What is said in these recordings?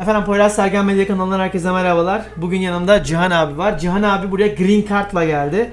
Efendim Poyraz Sergen Medya kanalından herkese merhabalar. Bugün yanımda Cihan abi var. Cihan abi buraya Green Card'la geldi.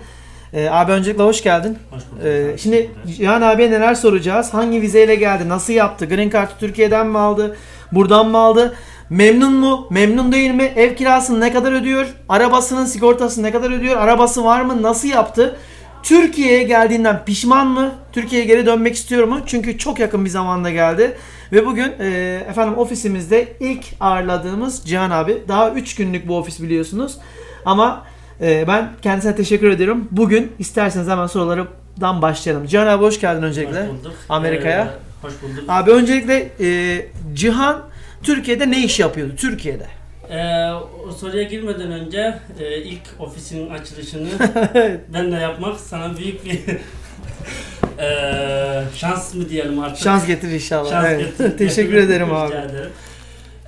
Ee, abi öncelikle hoş geldin. Hoş bulduk. Ee, şimdi Cihan abiye neler soracağız? Hangi vizeyle geldi? Nasıl yaptı? Green Card'ı Türkiye'den mi aldı? Buradan mı aldı? Memnun mu? Memnun değil mi? Ev kirasını ne kadar ödüyor? Arabasının sigortasını ne kadar ödüyor? Arabası var mı? Nasıl yaptı? Türkiye'ye geldiğinden pişman mı? Türkiye'ye geri dönmek istiyor mu? Çünkü çok yakın bir zamanda geldi. Ve bugün e, efendim ofisimizde ilk ağırladığımız Cihan abi. Daha 3 günlük bu ofis biliyorsunuz. Ama e, ben kendisine teşekkür ediyorum. Bugün isterseniz hemen sorulardan başlayalım. Cihan abi hoş geldin öncelikle. Hoş bulduk. Amerika'ya. Ee, hoş bulduk. Abi öncelikle e, Cihan Türkiye'de ne iş yapıyordu? Türkiye'de. Ee, o soruya girmeden önce e, ilk ofisin açılışını ben de yapmak sana büyük bir e, şans mı diyelim artık. Şans getir inşallah. Şans evet. getir- teşekkür getir- ederim abi. ederim.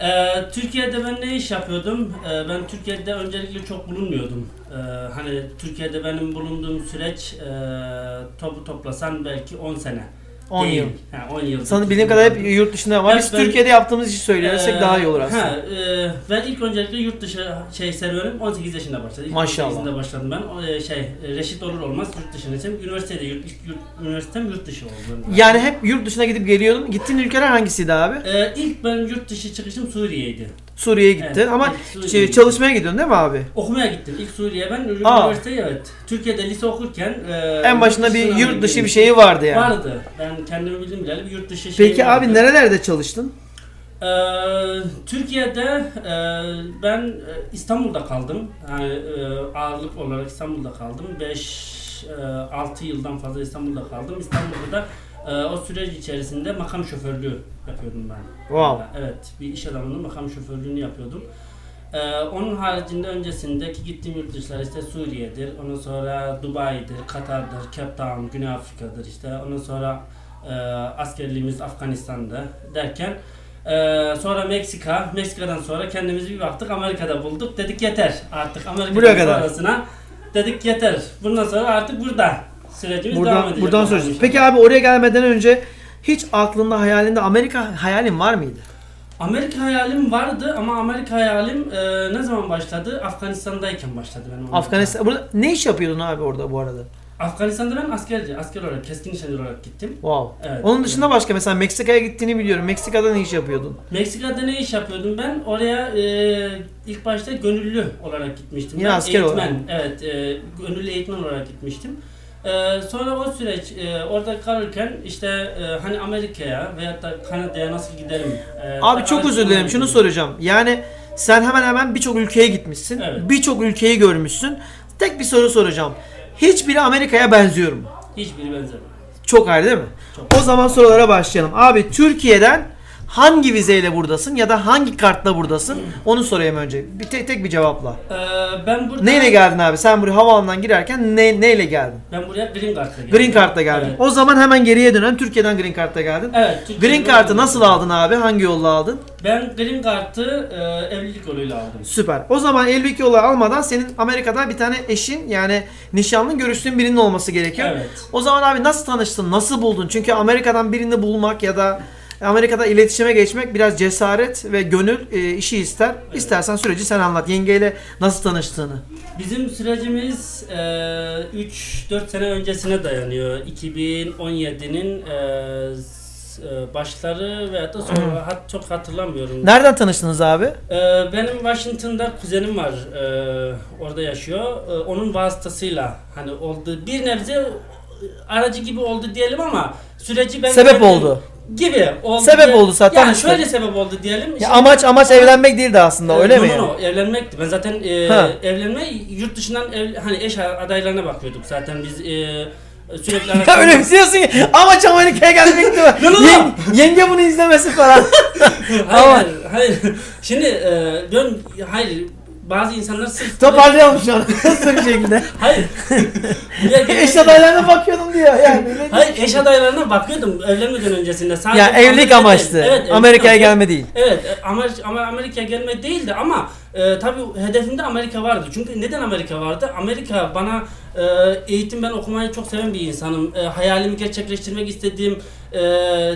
Ee, Türkiye'de ben ne iş yapıyordum? Ee, ben Türkiye'de öncelikle çok bulunmuyordum. Ee, hani Türkiye'de benim bulunduğum süreç e, topu toplasan belki 10 sene. 10 Değil. yıl. Ha, 10 yıl. Sana bildiğim kadar hep yurt dışında var. Evet, Biz ben- Türkiye'de yaptığımız işi söylersek Ee, daha iyi olur aslında. Ha, e, ben ilk öncelikle yurt dışı şey serüvenim 18 yaşında başladı. İlk Maşallah. 18'inde başladım ben. O, e, şey e, reşit olur olmaz yurt dışına için. Üniversitede yurt, ilk yurt, üniversitem yurt dışı oldu. benim. Yani hep yurt dışına gidip geliyordun. Gittiğin ülkeler hangisiydi abi? E, ilk ben yurt dışı çıkışım Suriye'ydi. Suriye'ye gittin Evet, ama Suriye'ye şey, çalışmaya gidiyorsun değil mi abi? Okumaya gittim. İlk Suriye ben üniversiteye evet. Türkiye'de lise okurken e, En başında bir yurt dışı bir şeyi vardı yani. Vardı. Ben kendimi bildim bileli bir yurt dışı şeyi Peki vardı. abi nerelerde çalıştın? Ee, Türkiye'de e, ben e, İstanbul'da kaldım. Yani e, ağırlık olarak İstanbul'da kaldım. 5 6 yıldan fazla İstanbul'da kaldım. İstanbul'da da e, o süreç içerisinde makam şoförlüğü yapıyordum ben. Wow. Evet, bir iş adamının makam şoförlüğünü yapıyordum. Ee, onun haricinde öncesindeki gittiğim yurt dışları işte Suriye'dir, ondan sonra Dubai'dir, Katar'dır, Cape Town, Güney Afrika'dır işte, ondan sonra e, askerliğimiz Afganistan'da derken e, sonra Meksika, Meksika'dan sonra kendimizi bir baktık Amerika'da bulduk. Dedik yeter artık kadar. sonrasına dedik yeter. Bundan sonra artık burada sürecimiz devam Buradan edecek. buradan inşallah. Peki abi oraya gelmeden önce hiç aklında hayalinde Amerika hayalin var mıydı? Amerika hayalim vardı ama Amerika hayalim e, ne zaman başladı? Afganistan'dayken başladı benim. Amerika. Afganistan burada ne iş yapıyordun abi orada bu arada? Afganistan'da ben askerci, asker olarak, keskin nişancı olarak gittim. Wow. Evet. Onun dışında başka mesela Meksika'ya gittiğini biliyorum. Meksika'da ne iş yapıyordun? Meksika'da ne iş yapıyordum ben? Oraya e, ilk başta gönüllü olarak gitmiştim. Yine ben asker eğitmen, olarak. Evet, e, gönüllü eğitmen olarak gitmiştim. E, sonra o süreç e, orada kalırken işte e, hani Amerika'ya veyahut da Kanada'ya nasıl giderim? E, Abi çok özür dilerim. Şunu soracağım. Yani sen hemen hemen birçok ülkeye gitmişsin. Evet. Birçok ülkeyi görmüşsün. Tek bir soru soracağım. Hiçbiri Amerika'ya benziyor mu? Hiçbiri benzemiyor. Çok ayrı değil mi? Çok. O zaman sorulara başlayalım. Abi Türkiye'den hangi vizeyle buradasın ya da hangi kartla buradasın? Onu sorayım önce. Bir tek, tek bir cevapla. E, ben burada Neyle geldin abi? Sen buraya havaalanından girerken ne, neyle geldin? Ben buraya Green Card'la geldim. Green Card'la geldin. Evet. O zaman hemen geriye dönen Türkiye'den Green Card'la geldin. Evet. Türkiye'de Green ben- nasıl aldın abi? Hangi yolla aldın? Ben Green Card'ı e, evlilik yoluyla aldım. Süper. O zaman evlilik yolu almadan senin Amerika'da bir tane eşin yani nişanlın görüştüğün birinin olması gerekiyor. Evet. O zaman abi nasıl tanıştın? Nasıl buldun? Çünkü Amerika'dan birini bulmak ya da Amerika'da iletişime geçmek biraz cesaret ve gönül e, işi ister. İstersen süreci sen anlat. Yengeyle nasıl tanıştığını. Bizim sürecimiz e, 3-4 sene öncesine dayanıyor. 2017'nin e, e, başları veyahut da sonra hat, çok hatırlamıyorum. Nereden tanıştınız abi? E, benim Washington'da kuzenim var. E, orada yaşıyor. E, onun vasıtasıyla hani oldu. Bir nebze aracı gibi oldu diyelim ama süreci ben Sebep gördüm oldu. Gibi oldu. Sebep diye- oldu zaten Yani işte. şöyle sebep oldu diyelim. Ya Şimdi- amaç amaç evlenmek değildi aslında öyle no, mi? no, yani? no, evlenmekti. Ben zaten e, Ha. evlenme yurt dışından ev, hani eş adaylarına bakıyorduk zaten biz e, sürekli Ya öyle bir şey diyorsun ki amaç Amerika'ya gelmekti. No, no, no. Yen- yenge bunu izlemesi falan. hayır, Ama- hayır, hayır. Şimdi e, ben hayır bazı insanlar sırf Toparlayalım şu an hızlı bir şekilde. hayır. Gelmek- Eş adaylarına bakıyordum diyor yani. Hayır eş adaylarına bakıyordum evlenmeden öncesinde. Sadece Ya evlilik Amerika amaçlı. değil. Evet, Amerika'ya gelme değil. Evet, Amer ama Amerika'ya gelme değildi ama e, tabii hedefimde Amerika vardı. Çünkü neden Amerika vardı? Amerika bana e, eğitim ben okumayı çok seven bir insanım. E, hayalimi gerçekleştirmek istediğim e,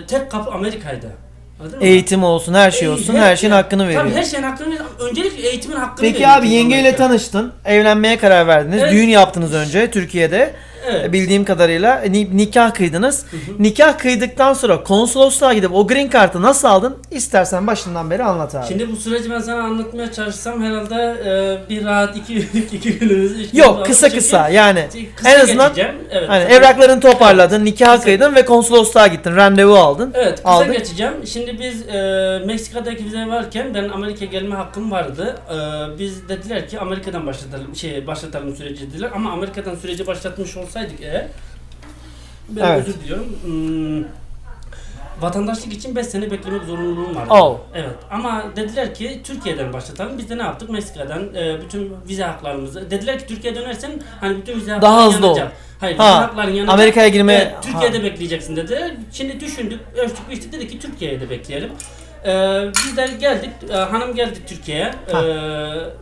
tek kapı Amerika'ydı. Anladın mı? Eğitim olsun, her şey olsun, her şeyin hakkını veriyor. Tabii her şeyin hakkını veriyor. Öncelikle eğitimin hakkını Peki veriyor. abi yengeyle tanıştın. Evlenmeye karar verdiniz. Evet. Düğün yaptınız önce Türkiye'de. Evet. Bildiğim kadarıyla ni- nikah kıydınız. Nikah kıydıktan sonra konsolosluğa gidip o green card'ı nasıl aldın? İstersen başından beri anlat abi. Şimdi bu süreci ben sana anlatmaya çalışsam herhalde e, bir rahat iki, iki günümüz. üç günümüz Yok alır. kısa Çünkü kısa yani kısa en azından geçeceğim. Evet. hani evraklarını toparladın, nikah kıydın ve konsolosluğa gittin, randevu aldın. Evet kısa Aldın. geçeceğim. Şimdi biz e, Meksika'daki vize varken ben Amerika'ya gelme hakkım vardı. E, biz dediler ki Amerika'dan başlatalım şey başlatalım süreci dediler ama Amerika'dan süreci başlatmış olsaydık eğer ben Evet. özür diliyorum. Hmm, vatandaşlık için 5 sene beklemek zorunluluğum vardı. Oh. Evet ama dediler ki Türkiye'den başlatalım. Biz de ne yaptık? Meksika'dan e, bütün vize haklarımızı. Dediler ki Türkiye'ye dönersen hani bütün vize hakların hızlı ol. yanacak. Hayır, Ha, vize hakların yanacak. Amerika'ya girme- Evet, Türkiye'de bekleyeceksin dediler. Şimdi düşündük, ölçtük, biçtik dedik ki Türkiye'ye de bekleyelim. Ee, biz de geldik, e, hanım geldi Türkiye'ye. Ee,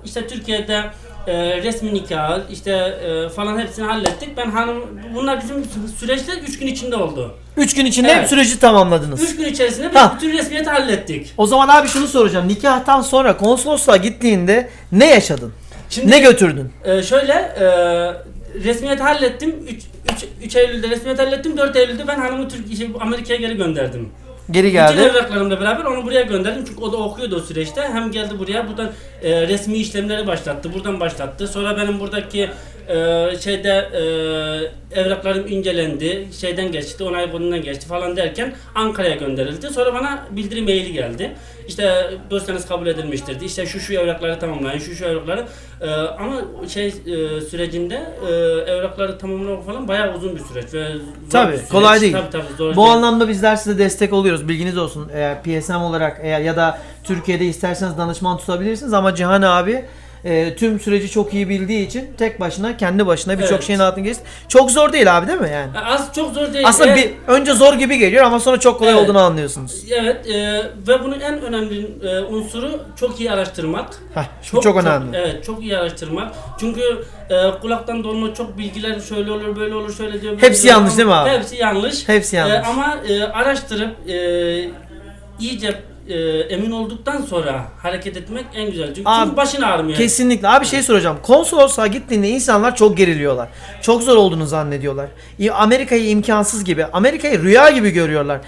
işte Türkiye'de e, resmi nikah, işte e, falan hepsini hallettik. Ben hanım, bunlar bizim süreçte 3 gün içinde oldu. 3 gün içinde Evet. süreci tamamladınız. 3 gün içerisinde biz Ha. bütün resmiyeti hallettik. O zaman abi şunu soracağım. Nikahtan sonra konsolosluğa gittiğinde ne yaşadın? Şimdi Ne götürdün? e, şöyle e, resmiyeti hallettim. 3 3 Eylül'de resmiyeti hallettim. 4 Eylül'de ben hanımı Türkiye şey, Amerika'ya geri gönderdim. Geri Bütün geldi. evraklarımla beraber onu buraya gönderdim çünkü o da okuyordu o süreçte. Hem geldi buraya buradan e, resmi işlemleri başlattı. Buradan başlattı. Sonra benim buradaki e, şeyde e, evraklarım incelendi. Şeyden geçti, onay kodundan geçti falan derken Ankara'ya gönderildi. Sonra bana bildirim maili geldi. İşte dosyanız kabul edilmiştir. diye. İşte şu şu evrakları tamamlayın, şu şu evrakları. E, ama şey e, sürecinde e, evrakları tamamlamak falan bayağı uzun bir süreç ve zor Tabii, süreç. kolay değil. Tabii tabii zor Bu değil. anlamda bizler size destek oluyoruz. Bilginiz olsun. Eğer PSM olarak eğer ya da Türkiye'de isterseniz danışman tutabilirsiniz ama Cihan abi e, tüm süreci çok iyi bildiği için tek başına kendi başına birçok Evet. şeyin altını geçti. Çok zor değil abi değil mi yani? Az çok zor değil. Aslında Eğer- bir önce zor gibi geliyor ama sonra çok kolay Evet. olduğunu anlıyorsunuz. Evet e, ve bunun en önemli e, unsuru çok iyi araştırmak. Heh, şu çok, önemli. evet çok iyi araştırmak. Çünkü e, kulaktan dolma çok bilgiler şöyle olur böyle olur şöyle diyor. böyle Hepsi diyor. yanlış değil mi abi? Hepsi yanlış. Hepsi yanlış. E, ama e, araştırıp e, iyice e, emin olduktan sonra hareket etmek en güzel. Çünkü, Abi, çünkü başın ağrımıyor. Kesinlikle. Abi şey soracağım. Konsolosluğa gittiğinde insanlar çok geriliyorlar. Çok zor olduğunu zannediyorlar. Amerika'yı imkansız gibi, Amerika'yı rüya gibi görüyorlar.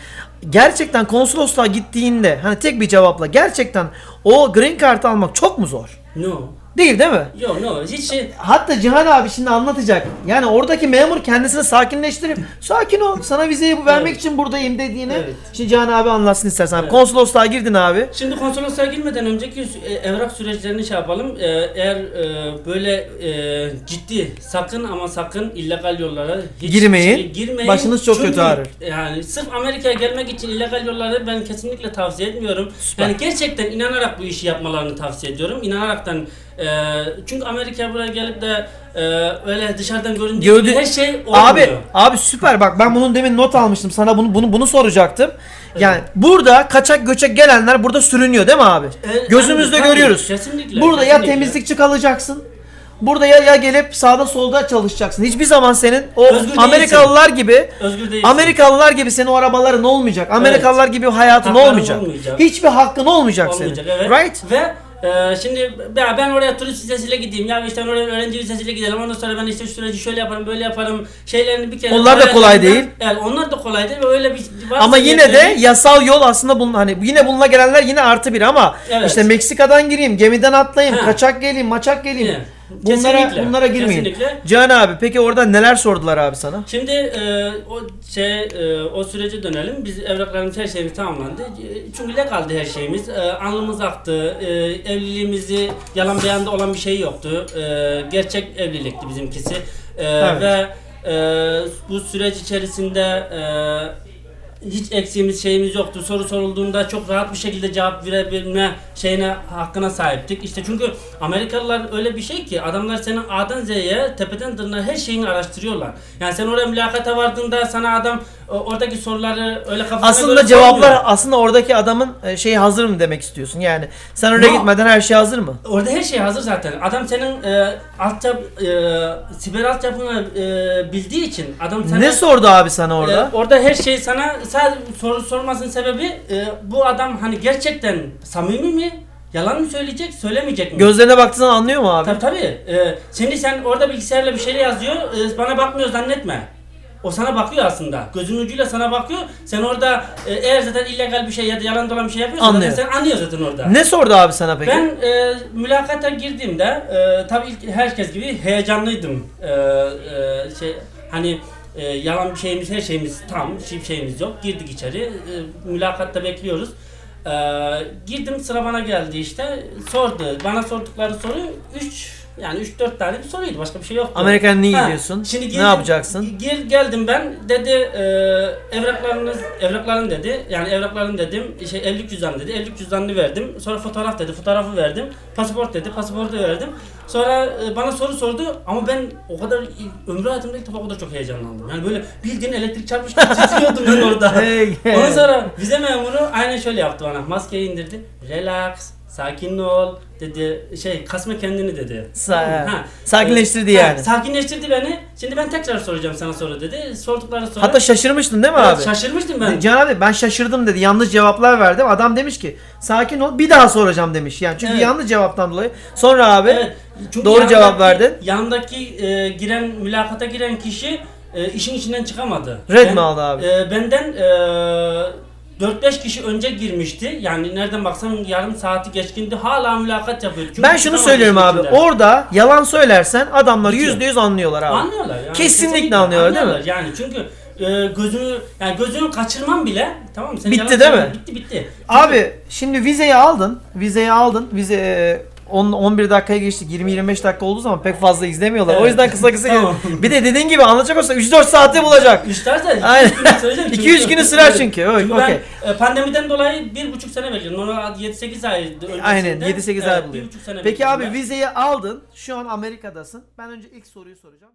Gerçekten konsolosluğa gittiğinde hani tek bir cevapla gerçekten o green card almak çok mu zor? No. Değil değil mi? Yok no. Hiç şey Hatta Cihan abi şimdi anlatacak. Yani oradaki memur kendisini sakinleştirip sakin ol sana vizeyi bu- vermek Evet. için buradayım dediğini. Evet. Şimdi Cihan abi anlatsın istersen. Evet. Konsolosluğa girdin abi. Şimdi konsolosluğa girmeden önceki sü- e, evrak süreçlerini şey yapalım. E, eğer e, böyle e, ciddi sakın ama sakın illegal yollara hiç Girmeyin. şey- girmeyin. Başınız çok Çünkü, kötü ağrır. Yani sırf Amerika'ya gelmek için illegal yolları ben kesinlikle tavsiye etmiyorum. Süper. Yani gerçekten inanarak bu işi yapmalarını tavsiye ediyorum. İnanaraktan e, çünkü Amerika'ya buraya gelip de e, öyle dışarıdan göründüğü Gördü- gibi her şey olmuyor. Abi abi süper bak ben bunun demin not almıştım sana bunu bunu bunu soracaktım. Yani burada kaçak göçek gelenler burada sürünüyor değil mi abi? E, Gözümüzde tabii, görüyoruz. Kesinlikle. Burada ya kesinlikle. temizlikçi kalacaksın. Burada ya ya gelip sağda solda çalışacaksın. Hiçbir zaman senin o Özgür değilsin. Amerikalılar gibi Özgür değilsin. Amerikalılar gibi senin o arabaların olmayacak. Amerikalılar gibi hayatın Hakların olmayacak. olmayacak. Hiçbir hakkın olmayacak, olmayacak senin. evet. Right? Ve e, şimdi ben, ben oraya turist vizesiyle gideyim ya işte oraya öğrenci vizesiyle gidelim ondan sonra ben işte şu süreci şöyle yaparım böyle yaparım şeylerini bir kere Onlar da kolay öğrendiğimden- değil. Evet onlar da kolay değil ve öyle bir varsa Ama yine de yeteneği- yasal yol aslında bunun hani yine bununla gelenler yine artı bir ama Evet. işte Meksika'dan gireyim, gemiden atlayayım, Ha. kaçak geleyim, maçak geleyim. Evet. Bunlara Kesinlikle, bunlara girmeyin. kesinlikle. Can abi peki orada neler sordular abi sana? Şimdi e, o şey e, o sürece dönelim. Biz evraklarımız her şeyimiz tamamlandı. E, Çünkü legaldi her şeyimiz. E, alnımız aktı. E, evliliğimizi yalan beyanda olan bir şey yoktu. E, gerçek evlilikti bizimkisi. E, Evet. Ve e, bu süreç içerisinde e, hiç eksiğimiz şeyimiz yoktu. Soru sorulduğunda çok rahat bir şekilde cevap verebilme şeyine hakkına sahiptik. İşte çünkü Amerikalılar öyle bir şey ki adamlar senin A'dan Z'ye tepeden tırnağa her şeyini araştırıyorlar. Yani sen oraya mülakata vardığında sana adam o- oradaki soruları öyle kafasına Aslında cevaplar sormuyor. aslında oradaki adamın e, şeyi hazır mı demek istiyorsun? Yani sen oraya No. gitmeden her şey hazır mı? Orada her şey hazır zaten. Adam senin e, altyap, e, siber altyapını e, bildiği için adam sana Ne sordu abi sana orada? Ee, orada her şey sana sadece soru sormasının sebebi e, bu adam hani gerçekten samimi mi? Yalan mı söyleyecek, söylemeyecek mi? Gözlerine baktığın zaman anlıyor mu abi? Tabii tabii. Ee, şimdi sen orada bilgisayarla bir şeyler yazıyor, e, bana bakmıyor zannetme. O sana bakıyor aslında. Gözünün ucuyla sana bakıyor. Sen orada e, eğer zaten illegal bir şey ya da yalan dolan bir şey yapıyorsan Anlıyor. zaten sen anlıyor zaten orada. Ne sordu abi sana peki? Ben e, mülakata girdiğimde e, tabii ilk herkes gibi heyecanlıydım. E, e, şey hani e, yalan bir şeyimiz her şeyimiz tam, hiçbir şeyimiz yok. Girdik içeri. E, mülakatta bekliyoruz. E, girdim sıra bana geldi işte. Sordu. Bana sordukları soru 3 yani 3-4 tane bir soruydu. Başka bir şey yoktu. Amerika'ya niye Ha, gidiyorsun? Şimdi ne girdim- yapacaksın? Gel, geldim ben dedi e, evraklarınız evrakların dedi yani evrakların dedim şey evlilik cüzdanı dedi evlilik cüzdanını verdim sonra fotoğraf dedi fotoğrafı verdim pasaport dedi pasaportu verdim sonra e, bana soru sordu ama ben o kadar ömrü hayatımda ilk defa o kadar çok heyecanlandım yani böyle bildiğin elektrik çarpmış gibi titriyordum ben orada Hey, hey. ondan sonra vize memuru aynen şöyle yaptı bana maskeyi indirdi relax sakin ol dedi şey kasma kendini dedi Sa- Ha. sakinleştirdi Ha, yani. sakinleştirdi beni. Şimdi ben tekrar soracağım sana soru dedi. Sordukları soru. Hatta şaşırmıştın değil mi Evet, abi? şaşırmıştım ben. Can abi ben şaşırdım dedi. Yanlış cevaplar verdim. Adam demiş ki sakin ol bir daha soracağım demiş. Yani çünkü Evet. yanlış cevaptan dolayı. Sonra abi Evet. Doğru cevap yanındaki- verdin. Yanındaki e, giren mülakata giren kişi e, işin içinden çıkamadı. Red mi aldı abi? E, benden e, 4-5 kişi önce girmişti. Yani nereden baksan yarım saati geçkindi. Hala mülakat yapıyor. Çünkü ben şunu söylüyorum abi. içinden. Orada yalan söylersen adamlar Bitiyor. yüzde yüz anlıyorlar abi. Anlıyorlar yani. Kesinlikle anlıyorlar, değil mi? Yani çünkü e, gözünü yani gözünü kaçırmam bile tamam mı? Sen Bitti değil mi? Bitti bitti. Abi şimdi vizeyi aldın. Vizeyi aldın. Vize e, 10 11 dakikaya geçtik. 20-25 dakika olduğu zaman pek fazla izlemiyorlar. O Evet. yüzden kısa kısa Tamam. Bir de dediğin gibi anlatacak olsa 3-4 saate bulacak. İşlerse Aynen. 2-3 günü süreceğim. 2-3 günü sürer çünkü. Evet, Çünkü okey. ben e, pandemiden dolayı bir buçuk sene bekledim. Normal 7-8 ay öncesinde. Aynen 7-8 ay buluyor. Peki abi ben. vizeyi aldın. Şu an Amerika'dasın. Ben önce ilk soruyu soracağım.